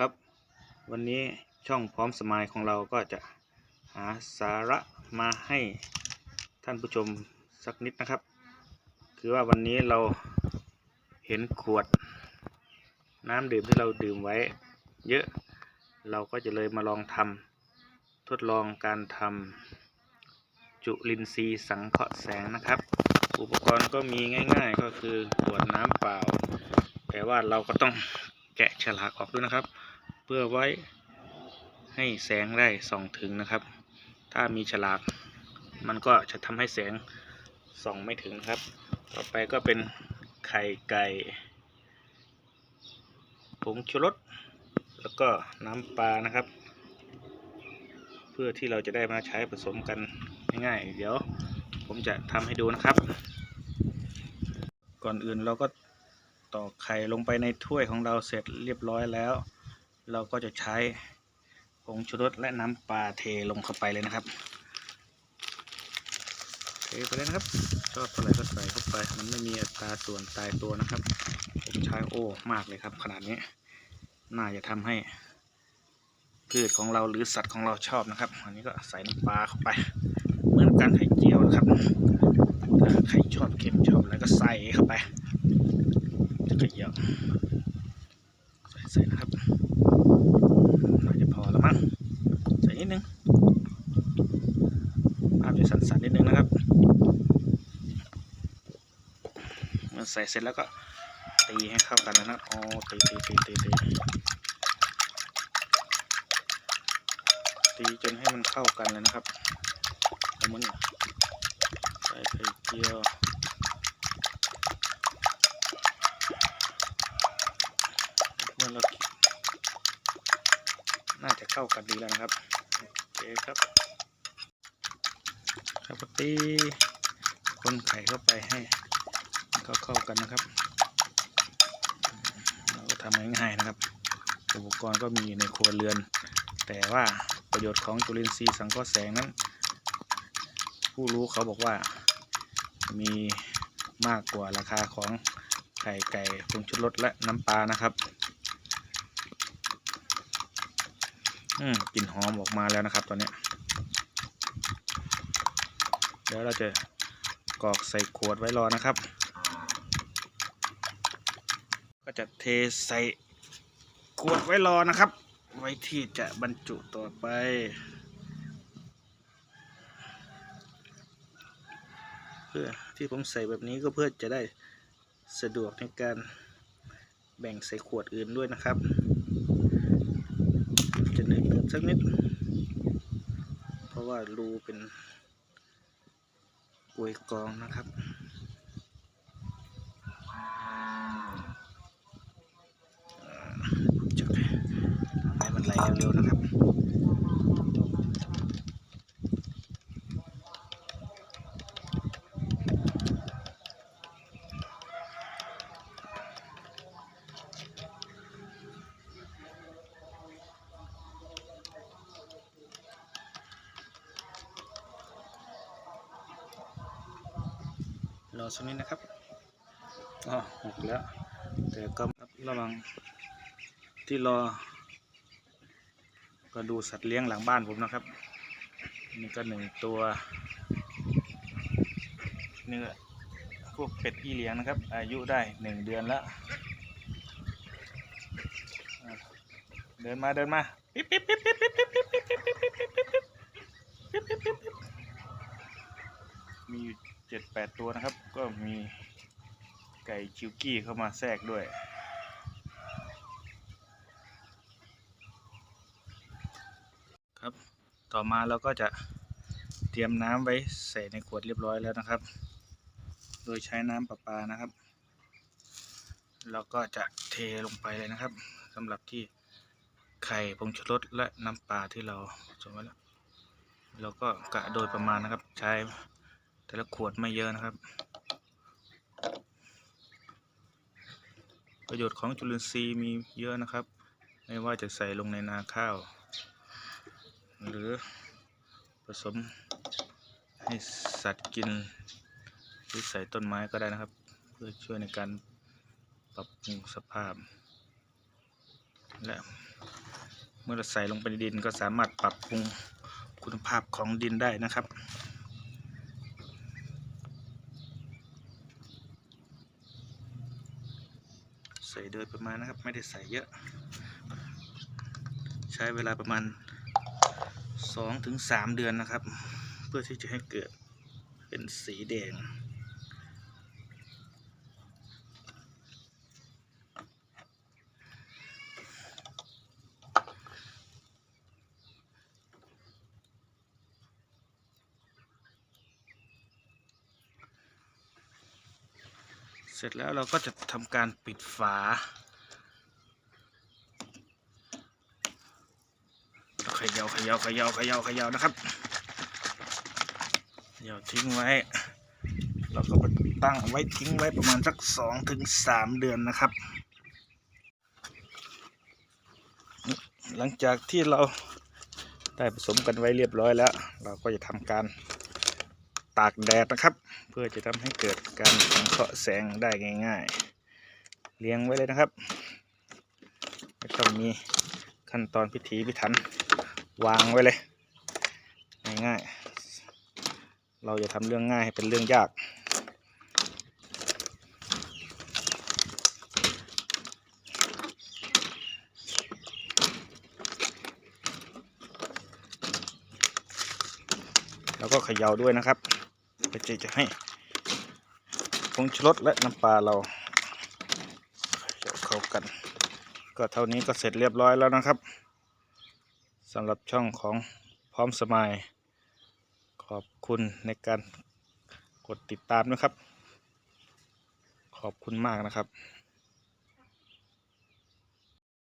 ครับ วันนี้ช่องพร้อมสมายของเราก็จะหาสาระมาให้ท่านผู้ชมสักนิดนะครับ คือว่าวันนี้เราเห็นขวด น้ำดื่มที่เราดื่มไว้ เยอะเราก็จะเลยมาลองทำทดลองการทำจุลินทรีย์สังเคราะห์แสงนะครับ อุปกรณ์ก็มีง่าย ๆ ก็คือขวดน้ำเปล่า แต่ว่าเราก็ต้องแกะฉลากออกด้วยนะครับ เพื่อไว้ให้แสงได้ส่องถึงนะครับ ถ้ามีฉลากมันก็จะทำให้แสงส่องไม่ถึงครับ ต่อไปก็เป็นไข่ไก่ผงชูรสแล้วก็น้ำปลานะครับ เพื่อที่เราจะได้มาใช้ผสมกันง่ายๆเดี๋ยวผมจะทำให้ดูนะครับ ก่อนอื่นเราก็ตอกไข่ลงไปในถ้วยของเราเสร็จเรียบร้อยแล้ว เราก็จะใช้ผงชูรสและน้ำปลาเทลงเข้าไปเลยนะครับ เทไปเลยนะครับชอบเท่าไหร่ก็ใส่เข้าไป มันไม่มีอัตราส่วนตายตัวนะครับ ผมใช้โอ้มากเลยครับ ขนาดนี้ น่าจะทำให้พืชของเราหรือสัตว์ของเราชอบนะครับ อันนี้ก็ใส่น้ำปลาเข้าไป เหมือนการไข่เจียวนะครับถ้าใครชอบเค็มชอบอะไรก็ใส่เข้าไปจะเยอะใส่ใส่นะครับน่าจะพอแล้วมั้งใส่นิดนึงภาพจะสั่นๆนิดนึงนะครับเมื่อ ใส่เสร็จแล้วก็ตีให้เข้ากันนะครับอ๋อตีตีตีตีตีตีจนให้มันเข้ากันเลยนะครับเอามือใส่ไข่เจียวเมื่อเราน่าจะเข้ากันดีแล้วนะครับโอเคครับครับตีคนไข่เข้าไปให้ เข้าเข้ากันนะครับ เราก็ทำง่ายๆนะครับ อุปกรณ์ก็มีในครัวเรือน แต่ว่าประโยชน์ของจุลินทรีย์สังเคราะห์แสงนั้น ผู้รู้เขาบอกว่ามีมากกว่าราคาของไข่ไก่ผงชูรสและน้ำปลานะครับ อืมกลิ่นหอมออกมาแล้วนะครับ ตอนนี้ เดี๋ยวเราจะกรอกใส่ขวดไว้รอนะครับ จะเทใส่ขวดไว้รอนะครับ ไว้ที่จะบรรจุต่อไปเพื่อที่ผมใส่แบบนี้ก็เพื่อจะได้สะดวกในการแบ่งใส่ขวดอื่นด้วยนะครับ จะหนึ่งสักนิด เพราะว่ารูเป็นกวยกองนะครับ ไหลเร็วๆนะครับรอสักนิดนะครับอ๋อหกแล้ว แต่ก็ระวังที่รอ ก็ดูสัตว์เลี้ยงหลังบ้านผมนะครับ นี่ก็หนึ่งตัวเนื้อพวกเป็ดอีเลี้ยงนะครับ อายุได้หนึ่งเดือนแล้วอะเดินมาเดินมาปิ๊บปิ๊บปิ๊บปิ๊บปิ๊บปิ๊บปิ๊บปิ๊บปิ๊บปิ๊บปิ๊บปิ๊บปิ๊บปิ๊บปิ๊บปิ๊บปิ๊บมีอยู่เจ็ดแปดตัวนะครับ ก็มีไก่ชิวกี้เข้ามาแทรกด้วย ครับ ต่อมาเราก็จะเตรียมน้ำไว้ใส่ในขวดเรียบร้อยแล้วนะครับ โดยใช้น้ำประปานะครับ เราก็จะเทลงไปเลยนะครับสำหรับที่ไข่ผงชูรสและน้ำปลาที่เราสมไว้แล้วเราก็กะโดยประมาณนะครับ ใช้แต่ละขวดไม่เยอะนะครับ ประโยชน์ของจุลินทรีย์มีเยอะนะครับ ไม่ว่าจะใส่ลงในนาข้าว หรือผสมให้สัตว์กิน หรือใส่ต้นไม้ก็ได้นะครับ เพื่อช่วยในการปรับปรุงสภาพ และเมื่อเราใส่ลงไปในดินก็สามารถปรับปรุงคุณภาพของดินได้นะครับใส่โดยประมาณนะครับ ไม่ได้ใส่เยอะ ใช้เวลาประมาณ 2-3เดือนนะครับ เพื่อที่จะให้เกิดเป็นสีแดง เสร็จแล้วเราก็จะทำการปิดฝาแล้วเข ย่าเขย่าเขย่าเขย่าเขย่านะครับเขย่าทิ้งไว้เราก็ไปตั้งไว้ทิ้งไว้ประมาณสักสองถึงสามเดือนนะครับ หลังจากที่เราได้ผสมกันไว้เรียบร้อยแล้ว เราก็จะทำการตากแดดนะครับ เพื่อจะทำให้เกิดการสังเคราะห์แสงได้ง่าย ๆ เลี้ยงไว้เลยนะครับไม่ต้องมีขั้นตอนพิถีพิถัน วางไว้เลยง่ายๆ เราจะทำเรื่องง่ายให้เป็นเรื่องยาก แล้วก็เขย่าด้วยนะครับเพื่อจะให้ผงชูรสและน้ำปลาเราเข้ากัน ก็เท่านี้ก็เสร็จเรียบร้อยแล้วนะครับ สำหรับช่องของพร้อมสมายขอบคุณในการกดติดตามนะครับ ขอบคุณมากนะครับ